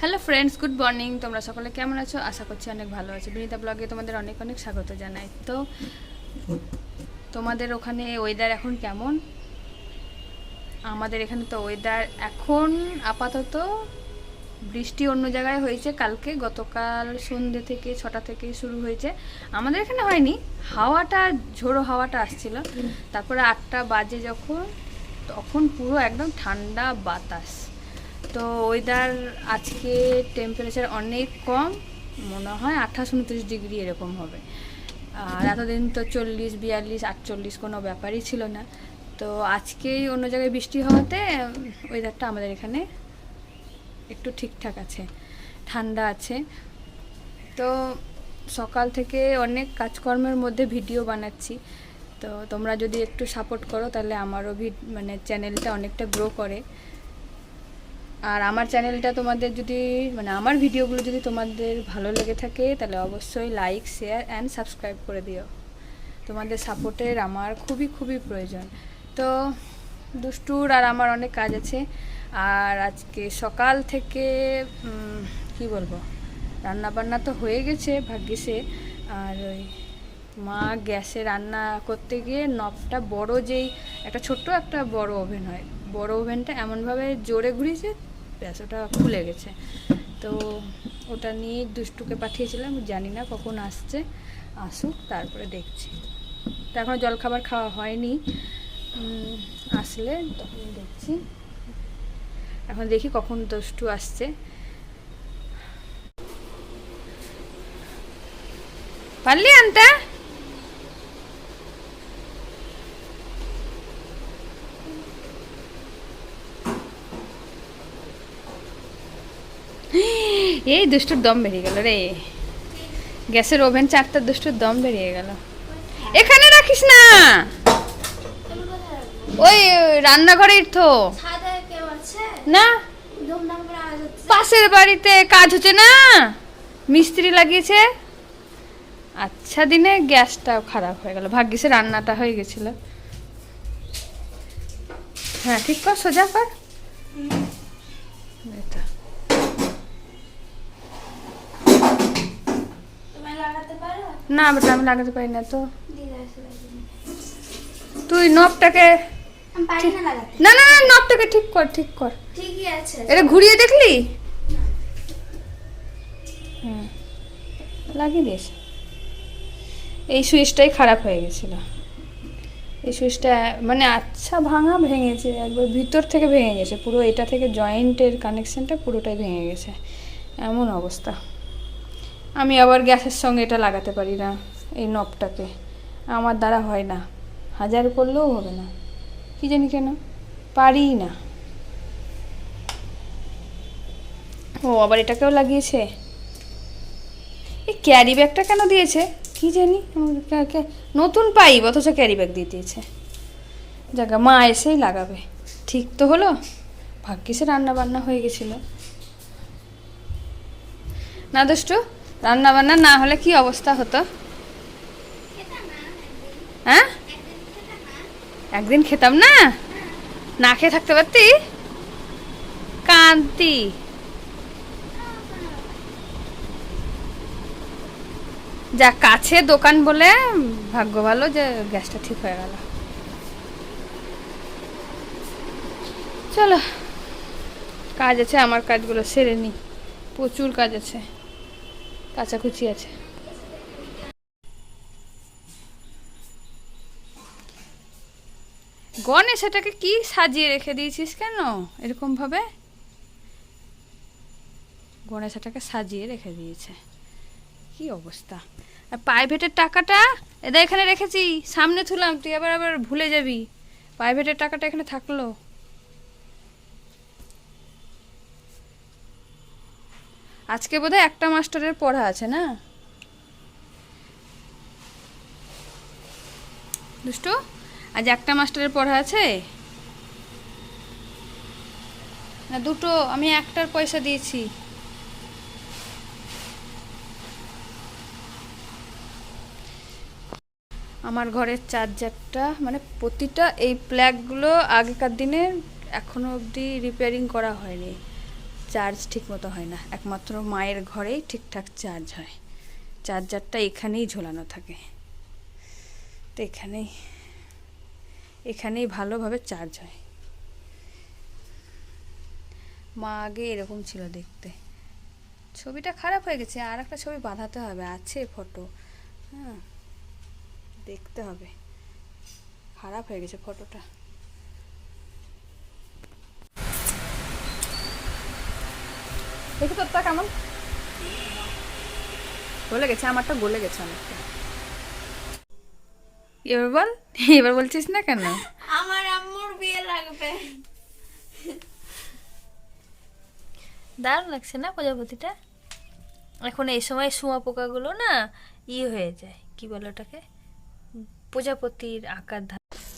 Hello friends good morning তোমরা সকলে কেমন আছো? আশা করছি অনেক ভালো আছো। বিনীতা ব্লগে তোমাদের অনেক অনেক স্বাগত জানাই। তো তোমাদের ওখানে ওয়েদার এখন কেমন? আমাদের এখানে তো ওয়েদার এখন আপাতত বৃষ্টি অন্য জায়গায় হয়েছে কালকে। গতকাল সন্ধ্যে থেকে ছটা থেকে শুরু হয়েছে। আমাদের এখানে হয়নি। হাওয়াটা, ঝোড়ো হাওয়াটা আসছিল। তারপরে আটটা বাজে যখন, তখন পুরো একদম ঠান্ডা বাতাস। তো ওয়েদার আজকে টেম্পারেচার অনেক কম, মনে হয় আঠাশ উনত্রিশ ডিগ্রি এরকম হবে। আর এতদিন তো চল্লিশ, বিয়াল্লিশ, আটচল্লিশ কোনো ব্যাপারই ছিল না। তো আজকেই অন্য জায়গায় বৃষ্টি হওয়াতে ওয়েদারটা আমাদের এখানে একটু ঠিকঠাক আছে, ঠান্ডা আছে। তো সকাল থেকে অনেক কাজকর্মের মধ্যে ভিডিও বানাচ্ছি। তো তোমরা যদি একটু সাপোর্ট করো তাহলে আমারও মানে চ্যানেলটা অনেকটা গ্রো করে। আর আমার চ্যানেলটা তোমাদের যদি মানে আমার ভিডিওগুলো যদি তোমাদের ভালো লেগে থাকে, তাহলে অবশ্যই লাইক শেয়ার অ্যান্ড সাবস্ক্রাইব করে দিও। তোমাদের সাপোর্টের আমার খুবই খুবই প্রয়োজন। তো দুষ্টুর আর আমার অনেক কাজ আছে। আর আজকে সকাল থেকে কি বলব রান্না বান্না তো হয়ে গেছে ভাগ্যিসে আর ওই মা গ্যাসে রান্না করতে গিয়ে নবটা বড় যেই, একটা ছোট্ট একটা বড় ওভেন হয়। বড় ওভেনটা এমনভাবে জোরে ঘুরিয়েছে ব্যাস, ওটা খুলে গেছে। তো ওটা নিয়ে দুষ্টুকে পাঠিয়েছিলাম, জানি না কখন আসছে। আসুক, তারপরে দেখছি। তো এখনও জলখাবার খাওয়া হয়নি। আসলে তখন দেখছি। এখন দেখি কখন দুষ্টু আসছে। পারলি আনতে? এই দুষ্টুর দম বেরিয়ে গেল রে। গ্যাসের ওভেন চারটার দুষ্টুর দম বেরিয়ে গেল। এখানে রাখিস না। ওই রান্নাঘরেই তো। না। পাশের বাড়িতে কাজ হচ্ছে না। মিস্ত্রি লাগিয়েছে। আচ্ছা দিনে গ্যাসটাও খারাপ হয়ে গেল। ভাগ্যিসে রান্নাটা হয়ে গেছিল। হ্যাঁ ঠিক কর সোজা কর এই তো। তুমি লাগাতে পারো না বেটা আমি লাগাতে পারি না তো। তুই নবটাকে না না না নবটাকে ঠিক কর ঠিক কর। ঠিকই আছে। এটা ঘুরিয়ে দেখলি? হুম। লাগিয়ে দিয়েছে এই সুইচটাই খারাপ হয়ে গেছিল। এই সুইচটা মানে আচ্ছা ভাঙা ভেঙেছে একবার ভিতর থেকে ভেঙে গেছে। পুরো এটা থেকে জয়েন্টের কানেকশনটা পুরোটাই ভেঙে গেছে। এমন অবস্থা। আমি আবার গ্যাসের সঙ্গে এটা লাগাতে পারি না, এই নবটাকে। আমার দ্বারা হয় না। হাজার করলেও হবে না। কি জানি কেন? পারি না। ও, আবার এটাকেও লাগিয়েছে? এই ক্যারি ব্যাগটা কেন দিয়েছে? কি জানি? নতুন পাইপ অথচ ক্যারি ব্যাগ দিয়ে দিয়েছে। জায়গা মা এসেই লাগাবে। ঠিক তো হলো? ভাগ্যিসে রান্না বান্না হয়ে গেছিল। না, দুষ্টু? রান্না বান্না না হলে কি অবস্থা হতো? হ্যাঁ? একদিন খেতাম না? না খেয়ে থাকতে পারতি? কান্তি। যা কাছে দোকান বলে ভাগ্য ভালো যে গ্যাসটা ঠিক হয়ে গেল। চলো, কাজ আছে, আমার কাজগুলো সেরে নি। প্রচুর কাজ আছে। কাচাকুচি আছে। গণেশ এটাকে কি সাজিয়ে রেখে দিয়েছিস কেন? এরকম ভাবে? গণেশ এটাকে সাজিয়ে রেখে দিয়েছে। কি অবস্থা? আর প্রাইভেটের টাকাটা এদা এখানে রেখেছি, সামনে থুলাম তুই আবার আবার ভুলে যাবি। প্রাইভেটের টাকাটা এখানে থাকল। আজকে বোধহয় একটা মাস্টারের পড়া আছে, না? দুষ্টু, আজ একটা মাস্টারের পড়া আছে? না, দুটো, আমি একটার পয়সা দিয়েছি। আমার ঘরের চার্জারটা মানে প্রতিটা এই প্ল্যাগগুলো আগেকার দিনে এখনও অবধি রিপেয়ারিং করা হয়নি। চার্জ ঠিক মতো হয় না। একমাত্র মায়ের ঘরেই ঠিকঠাক চার্জ হয়। চার্জারটা এখানেই ঝোলানো থাকে। তো এখানেই এখানেই ভালোভাবে চার্জ হয়। মা আগে এরকম ছিল দেখতে। ছবিটা খারাপ হয়ে গেছে আর একটা ছবি বাঁধাতে হবে, আছে ফটো। হ্যাঁ দেখতে হবে। খারাপ হয়ে গেছে ফটোটা। দেখি তোরটা কেমন? গলে গেছে আমারটা গলে গেছে অনেকটা। এবার বল এবার বলছিস না কেন? আমার আম্মুর বিয়ে লাগবে। দারুণ লাগছে না প্রজাপতিটা? এখন এই সময় শুঁয়া পোকাগুলো না ই হয়ে যায় কি বলে ওটাকে? প্রজাপতির আকার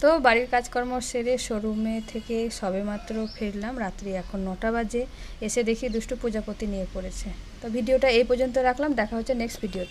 তো বাড়ির কাজকর্ম সেরে শোরুমে থেকে সবেমাত্র ফিরলাম, রাত্রি এখন নটা বাজে। এসে দেখি দুষ্টু প্রজাপতি নিয়ে পড়েছে। তো ভিডিওটা এই পর্যন্ত রাখলাম, দেখা হচ্ছে নেক্সট ভিডিও